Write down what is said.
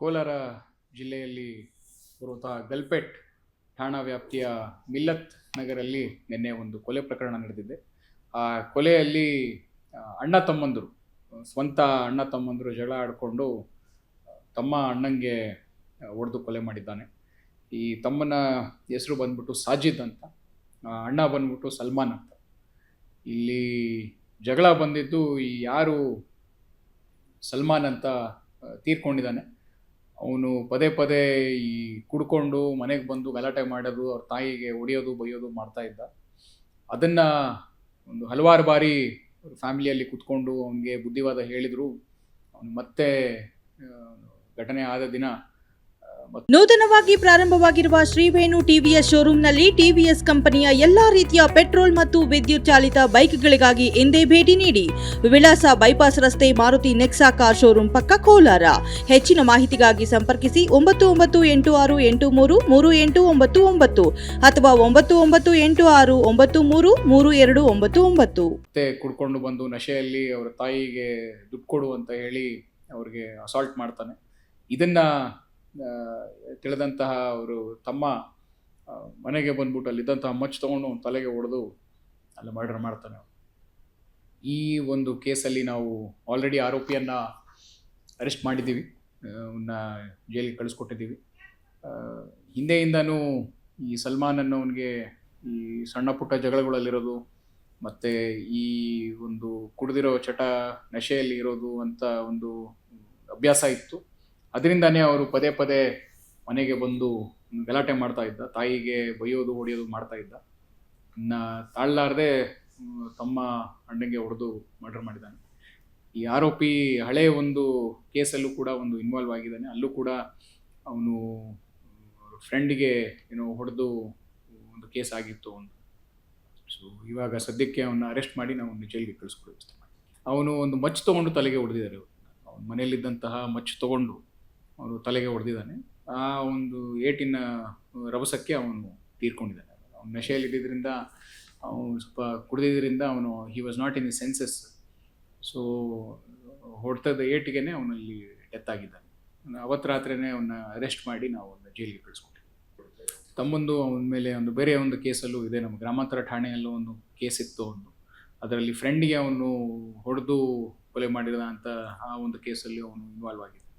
ಕೋಲಾರ ಜಿಲ್ಲೆಯಲ್ಲಿ ಬರುವಂತಹ ಗಲ್ಪೆಟ್ ಠಾಣಾ ವ್ಯಾಪ್ತಿಯ ಮಿಲ್ಲತ್ ನಗರಲ್ಲಿ ನಿನ್ನೆ ಒಂದು ಕೊಲೆ ಪ್ರಕರಣ ನಡೆದಿದೆ. ಆ ಕೊಲೆಯಲ್ಲಿ ಅಣ್ಣ ತಮ್ಮಂದರು, ಸ್ವಂತ ಅಣ್ಣ ತಮ್ಮಂದರು ಜಗಳ ಆಡಿಕೊಂಡು ತಮ್ಮ ಅಣ್ಣಂಗೆ ಹೊಡೆದು ಕೊಲೆ ಮಾಡಿದ್ದಾನೆ. ಈ ತಮ್ಮನ ಹೆಸರು ಬಂದ್ಬಿಟ್ಟು ಸಾಜಿದ್ ಅಂತ ಅಣ್ಣ ಬಂದ್ಬಿಟ್ಟು ಸಲ್ಮಾನ್ ಅಂತ. ಇಲ್ಲಿ ಜಗಳ ಬಂದಿದ್ದು ಈ ಯಾರು ಸಲ್ಮಾನ್ ಅಂತ ತೀರ್ಕೊಂಡಿದ್ದಾನೆ. ಅವನು ಪದೇ ಪದೇ ಈ ಕುಡ್ಕೊಂಡು ಮನೆಗೆ ಬಂದು ಗಲಾಟೆ ಮಾಡೋದು, ಅವ್ರ ತಾಯಿಗೆ ಹೊಡೆಯೋದು, ಬೈಯೋದು ಮಾಡ್ತಾ ಇದ್ದ. ಅದನ್ನು ಒಂದು ಹಲವಾರು ಬಾರಿ ಫ್ಯಾಮಿಲಿಯಲ್ಲಿ ಕುತ್ಕೊಂಡು ಅವನಿಗೆ ಬುದ್ಧಿವಾದ ಹೇಳಿದರು. ಅವನು ಮತ್ತೆ ಘಟನೆ ಆದ ದಿನ ನೂತನವಾಗಿ ಪ್ರಾರಂಭವಾಗಿರುವ ಶ್ರೀವೇಣು ಟಿವಿಎಸ್ ಶೋರೂಂನಲ್ಲಿ ಟಿವಿಎಸ್ ಕಂಪನಿಯ ಎಲ್ಲಾ ರೀತಿಯ ಪೆಟ್ರೋಲ್ ಮತ್ತು ವಿದ್ಯುತ್ ಚಾಲಿತ ಬೈಕ್ಗಳಿಗಾಗಿ ಎಂದೇ ಭೇಟಿ ನೀಡಿ ವಿಳಾಸ ಬೈಪಾಸ್ ರಸ್ತೆ ಮಾರುತಿ ನೆಕ್ಸಾ ಕಾರ್ ಶೋರೂಮ್ ಪಕ್ಕ ಕೋಲಾರ. ಹೆಚ್ಚಿನ ಮಾಹಿತಿಗಾಗಿ ಸಂಪರ್ಕಿಸಿ ಒಂಬತ್ತು ಒಂಬತ್ತು ಎಂಟು ಆರು ಎಂಟು ಮೂರು ಮೂರು ಎಂಟು ಒಂಬತ್ತು ಒಂಬತ್ತು ಅಥವಾ ಒಂಬತ್ತು ಒಂಬತ್ತು ಎಂಟು ಆರು ಒಂಬತ್ತು ಮೂರು ಮೂರು ಎರಡು ಒಂಬತ್ತು ಒಂಬತ್ತು. ಕುಡ್ಕೊಂಡು ಬಂದು ನಶೆಯಲ್ಲಿ ಅವರ ತಾಯಿಗೆ ದುಡ್ಡು ಕೊಡು ಅಂತ ಹೇಳಿ ಅವ್ರಿಗೆ ಅಸಾಲ್ಟ್ ಮಾಡ್ತಾನೆ. ಇದನ್ನು ತಿಳಿದಂತಹ ಅವರು ತಮ್ಮ ಮನೆಗೆ ಬಂದ್ಬಿಟ್ಟು ಅಲ್ಲಿದ್ದಂತಹ ಮಚ್ಚು ತೊಗೊಂಡು ತಲೆಗೆ ಹೊಡೆದು ಅಲ್ಲಿ ಮರ್ಡರ್ ಮಾಡ್ತಾನೆ. ಈ ಒಂದು ಕೇಸಲ್ಲಿ ನಾವು ಆಲ್ರೆಡಿ ಆರೋಪಿಯನ್ನು ಅರೆಸ್ಟ್ ಮಾಡಿದ್ದೀವಿ. ಅವನ್ನ ಜೈಲಿಗೆ ಕಳಿಸ್ಕೊಟ್ಟಿದ್ದೀವಿ. ಹಿಂದೆಯಿಂದನೂ ಈ ಸಲ್ಮಾನ್ ಅನ್ನೋವನಿಗೆ ಈ ಸಣ್ಣ ಪುಟ್ಟ ಜಗಳಗಳಲ್ಲಿರೋದು, ಮತ್ತು ಈ ಒಂದು ಕುಡಿದಿರೋ ಚಟ ನಶೆಯಲ್ಲಿ ಇರೋದು ಅಂತ ಒಂದು ಅಭ್ಯಾಸ ಇತ್ತು. ಅದರಿಂದನೇ ಅವರು ಪದೇ ಪದೇ ಮನೆಗೆ ಬಂದು ಗಲಾಟೆ ಮಾಡ್ತಾ ಇದ್ದ, ತಾಯಿಗೆ ಬೈಯೋದು, ಹೊಡೆಯೋದು ಮಾಡ್ತಾ ಇದ್ದ. ಇನ್ನು ತಾಳ್ಲಾರದೆ ತಮ್ಮ ಅಣ್ಣಗೆ ಹೊಡೆದು ಮರ್ಡರ್ ಮಾಡಿದ್ದಾನೆ. ಈ ಆರೋಪಿ ಹಳೆಯ ಒಂದು ಕೇಸಲ್ಲೂ ಕೂಡ ಒಂದು ಇನ್ವಾಲ್ವ್ ಆಗಿದ್ದಾನೆ. ಅಲ್ಲೂ ಕೂಡ ಅವನು ಫ್ರೆಂಡ್ಗೆ ಏನೋ ಹೊಡೆದು ಒಂದು ಕೇಸ್ ಆಗಿತ್ತು ಒಂದು. ಸೊ ಇವಾಗ ಸದ್ಯಕ್ಕೆ ಅವನ್ನ ಅರೆಸ್ಟ್ ಮಾಡಿ ನಾವು ಜೈಲಿಗೆ ಕಳಿಸ್ಕೊಡೋ ವ್ಯವಸ್ಥೆ ಮಾಡಿ ಅವನು ಒಂದು ಮಚ್ಚು ತಗೊಂಡು ತಲೆಗೆ ಹೊಡೆದಿದ್ದಾರೆ ಅವನ ಮನೆಯಲ್ಲಿದ್ದಂತಹ ಮಚ್ಚು ತೊಗೊಂಡು ಅವನು ತಲೆಗೆ ಹೊಡೆದಿದ್ದಾನೆ. ಆ ಒಂದು ಏಟಿನ ರಭಸಕ್ಕೆ ಅವನು ತೀರ್ಕೊಂಡಿದ್ದಾನೆ. ಅವನು ನಶೆಯಲ್ಲಿದ್ದರಿಂದ ಅವನು ಸ್ವಲ್ಪ ಕುಡಿದಿದ್ದರಿಂದ ಅವನು he was not in the senses so ಹೊಡೆತದ ಏಟಿಗೆ ಅವನಲ್ಲಿ ಡೆತ್ ಆಗಿದ್ದಾನೆ ಅವತ್ತು ರಾತ್ರಿನೇ ಅವನ್ನ ಅರೆಸ್ಟ್ ಮಾಡಿ ನಾವು ಅವನ್ನ ಜೈಲಿಗೆ ಕಳಿಸ್ಕೊಟ್ಟಿದ್ವಿ ತಮ್ಮೊಂದು, ಅವನ ಮೇಲೆ ಒಂದು, ಬೇರೆ ಒಂದು ಕೇಸಲ್ಲೂ ಇದೆ. ನಮ್ಮ ಗ್ರಾಮಾಂತರ ಠಾಣೆಯಲ್ಲೂ ಒಂದು ಕೇಸ್ ಇತ್ತು ಒಂದು. ಅದರಲ್ಲಿ ಫ್ರೆಂಡಿಗೆ ಅವನು ಹೊಡೆದು ಕೊಲೆ ಮಾಡಿದ ಅಂತ ಆ ಒಂದು ಕೇಸಲ್ಲಿ ಅವನು ಇನ್ವಾಲ್ವ್ ಆಗಿದ್ದ